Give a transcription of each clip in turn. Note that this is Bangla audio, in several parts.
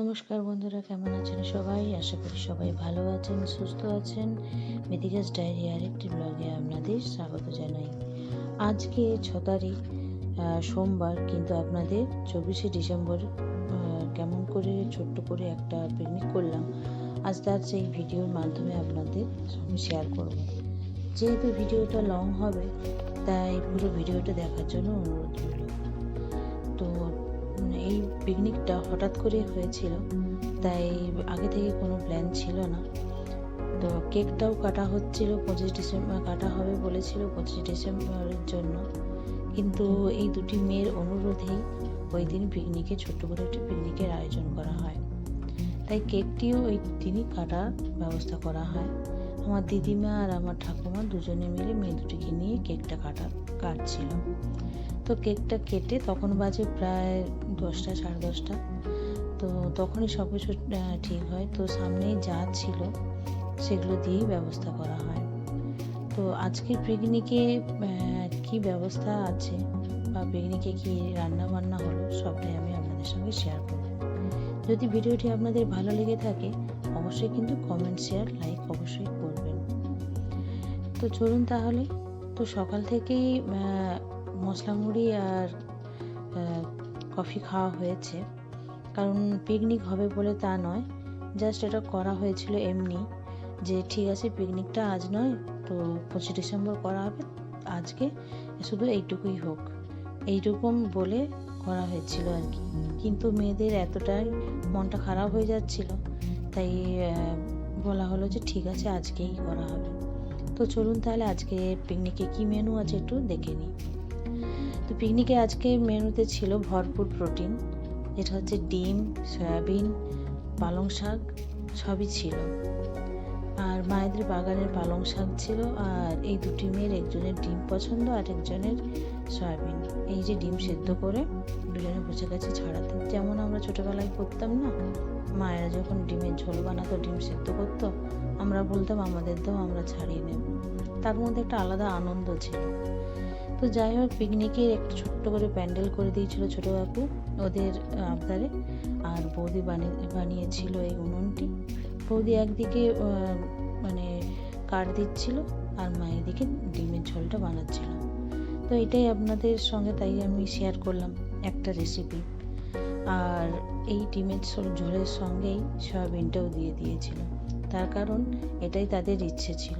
নমস্কার বন্ধুরা, কেমন আছেন সবাই? আশা করি সবাই ভালো আছেন, সুস্থ আছেন। মেদিকাস ডায়েরি আরেকটি ব্লগে আপনাদের স্বাগত জানাই। আজকে ছ তারিখ সোমবার, কিন্তু আপনাদের চব্বিশে ডিসেম্বর কেমন করে, ছোট্ট করে একটা পিকনিক করলাম। আজ তার সেই ভিডিওর মাধ্যমে আপনাদের সঙ্গে শেয়ার করব। যেহেতু ভিডিওটা লং হবে, তাই পুরো ভিডিওটা দেখার জন্য অনুরোধ এই পিকনিকটা হঠাৎ করে হয়েছিল, তাই আগে থেকে কোনো প্ল্যান ছিল না। তো কেকটাও কাটা হচ্ছিল, পঁচিশ ডিসেম্বর কাটা হবে বলেছিল পঁচিশ ডিসেম্বরের জন্য। কিন্তু এই দুটি মেয়ের অনুরোধেই ওই দিন পিকনিকে ছোট্ট করে একটি পিকনিকের আয়োজন করা হয়। তাই কেকটিও ওই দিনই কাটার ব্যবস্থা করা হয়। আমার দিদিমা আর আমার ঠাকুমা দুজনে মিলে মেয়ে দুটিকে নিয়ে কেকটা কাটা, কাটছিল। তো কেকটা কেটে তখন বাজে প্রায় দশটা, সাড়ে দশটা। তো তখনই সব কিছু ঠিক হয়। তো সামনেই যা ছিল সেগুলো দিয়েই ব্যবস্থা করা হয়। তো আজকের পিকনিকে কি ব্যবস্থা আছে বা পিকনিকে কি রান্না বান্না হলো সবটাই আমি আপনাদের সঙ্গে শেয়ার করব। যদি ভিডিওটি আপনাদের ভালো লেগে থাকে, অবশ্যই কিন্তু কমেন্ট শেয়ার লাইক অবশ্যই করবেন। তো চলুন তাহলে। তো সকাল থেকেই মশলা মুড়ি আর কফি খাওয়া হয়েছে। কারণ পিকনিক হবে বলে তা নয় জাস্ট এটা করা হয়েছিল এমনি যে, ঠিক আছে পিকনিকটা আজ নয়, তো পঁচিশ ডিসেম্বর করা হবে, আজকে শুধু এইটুকুই হোক। এইরকম বলে করা হয়েছিল আর কি। কিন্তু মেয়েদের এতটাই মনটা খারাপ হয়ে যাচ্ছিল, তাই বলা হলো যে, ঠিক আছে, আজকেই করা হবে। তো চলুন তাহলে আজকে পিকনিকে কি মেনু আছে একটু দেখে নিই। তো পিকনিকে আজকে মেনুতে ছিল ভরপুর প্রোটিন, যেটা হচ্ছে ডিম, সয়াবিন, পালং শাক, সবই ছিল। আর মায়েদের বাগানের পালং শাক ছিল, আর এই দুটি মেয়ের একজনের ডিম পছন্দ, আর একজনের সয়াবিন। এই যে ডিম সেদ্ধ করে দুজনে বসে গেছে ছাড়াতে। যেমন আমরা ছোটবেলায় করতাম না, মায়েরা যখন ডিমের ঝোল বানাতো, ডিম সেদ্ধ করতো, আমরা বলতাম, আমাদের দাও, আমরা ছাড়িয়ে নেব। তার মধ্যে একটা আলাদা আনন্দ ছিল। তো যাই হোক পিকনিকের একটু ছোট্ট করে প্যান্ডেল করে দিয়েছিল ছোট কাকু ওদের আবদারে। আর বৌদি বানিয়ে বানিয়েছিল এই উনুনটি। বৌদি একদিকে মানে কাঠ দিচ্ছিল, আর মায়ের দিকে ডিমের ঝোলটা বানাচ্ছিল। তো এটাই আপনাদের সঙ্গে তাই আমি শেয়ার করলাম একটা রেসিপি আর এই ডিমের ঝোল- ঝোলের সঙ্গেই সয়াবিনটাও দিয়ে দিয়েছিল। তার কারণ এটাই তাদের ইচ্ছে ছিল।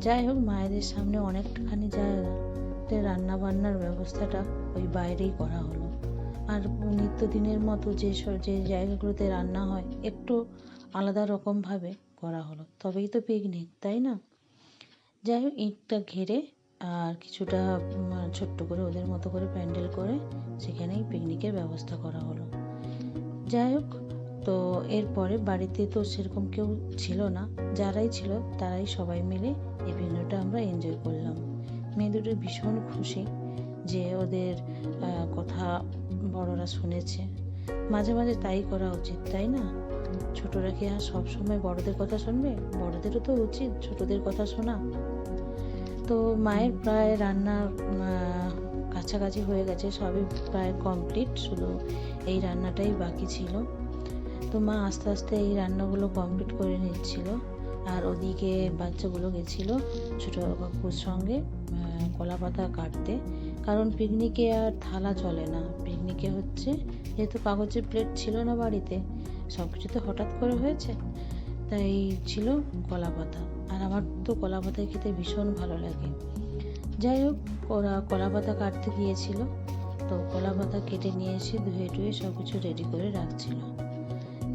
যাই হোক, মায়েদের সামনে অনেকখানি জায়গাতে রান্না বান্নার ব্যবস্থাটা ওই বাইরেই করা হলো। আর নিত্যদিনের মতো যে যে জায়গাগুলোতে রান্না হয়, একটু আলাদা রকমভাবে করা হলো। তবেই তো পিকনিক তাই না? যাই হোক, ইঁটটা ঘেরে আর কিছুটা ছোট্ট করে ওদের মতো করে প্যান্ডেল করে সেখানেই পিকনিকের ব্যবস্থা করা হলো। যাই হোক, তো এরপরে বাড়িতে তো সেরকম কেউ ছিল না। যারাই ছিল, তারাই সবাই মিলে এই পিকনিকটা আমরা এনজয় করলাম। মেয়ে দুটো ভীষণ খুশি যে ওদের কথা বড়রা শুনেছে। মাঝে মাঝে তাই করা উচিত, তাই না? ছোটরা কি আর সবসময় বড়দের কথা শুনবে? বড়দেরও তো উচিত ছোটদের কথা শোনা। তো মায়ের প্রায় রান্না কাছাকাছি হয়ে গেছে, সবই প্রায় কমপ্লিট, শুধু এই রান্নাটাই বাকি ছিল। তো মা আস্তে আস্তে এই রান্নাগুলো কমপ্লিট করে নিচ্ছিল। আর ওদিকে বাচ্চাগুলো গেছিল ছোট কাকুর সঙ্গে কলা পাতা কাটতে। কারণ পিকনিকে আর থালা চলে না। পিকনিকে হচ্ছে, যেহেতু কাগজের প্লেট ছিল না বাড়িতে সব কিছু তো হঠাৎ করে হয়েছে, তাই ছিল কলা পাতা আর আমার তো কলা পাতা খেতে ভীষণ ভালো লাগে। যাই হোক, ওরা কলা পাতা কাটতে গিয়েছিল, তো কলা পাতা কেটে নিয়ে এসে ধুয়ে টুয়ে সব কিছু রেডি করে রাখছিল।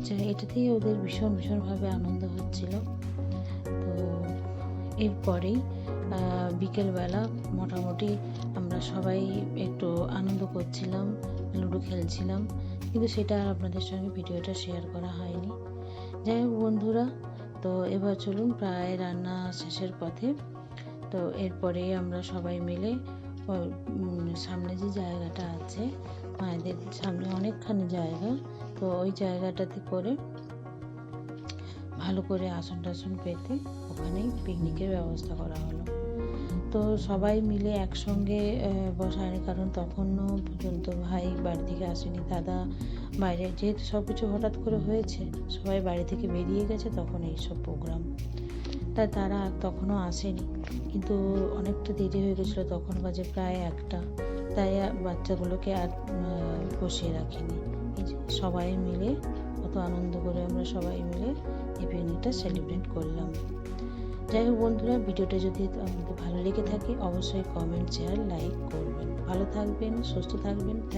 যাই, এটাতেই ওদের ভীষণ ভীষণভাবে আনন্দ হচ্ছিল। এরপরেই বিকেলবেলা মোটামুটি আমরা সবাই একটু আনন্দ করছিলাম, লুডো খেলছিলাম, কিন্তু সেটা আর আপনাদের সঙ্গে ভিডিওটা শেয়ার করা হয়নি। যাই হোক বন্ধুরা, তো এবার চলুন প্রায় রান্না শেষের পথে। তো এরপরে আমরা সবাই মিলে সামনে যে জায়গাটা আছে, মায়েদের সামনে অনেকখানি জায়গা, তো ওই জায়গাটাতে করে ভালো করে আসন টাসন পেতে ওখানেই পিকনিকের ব্যবস্থা করা হলো। তো সবাই মিলে একসঙ্গে বসায়নি, কারণ তখনও পর্যন্ত ভাই বাড়ি থেকে আসেনি, দাদা বাইরে। যেহেতু সব কিছু হঠাৎ করে হয়েছে, সবাই বাড়ি থেকে বেরিয়ে গেছে, তখন এইসব প্রোগ্রাম তাই তারা তখনও আসেনি। কিন্তু অনেকটা দেরি হয়ে গেছিল, তখন বাজে প্রায় একটা। তাই বাচ্চাগুলোকে আর বসিয়ে রাখিনি। সবাই মিলে আনন্দ করে আমরা সবাই মিলে এই সেলিব্রেট করলাম। যাই হোক বন্ধুরা, ভিডিওটা যদি আপনাদের ভালো লেগে থাকে, অবশ্যই কমেন্ট শেয়ার লাইক করবেন। ভালো থাকবেন, সুস্থ থাকবেন।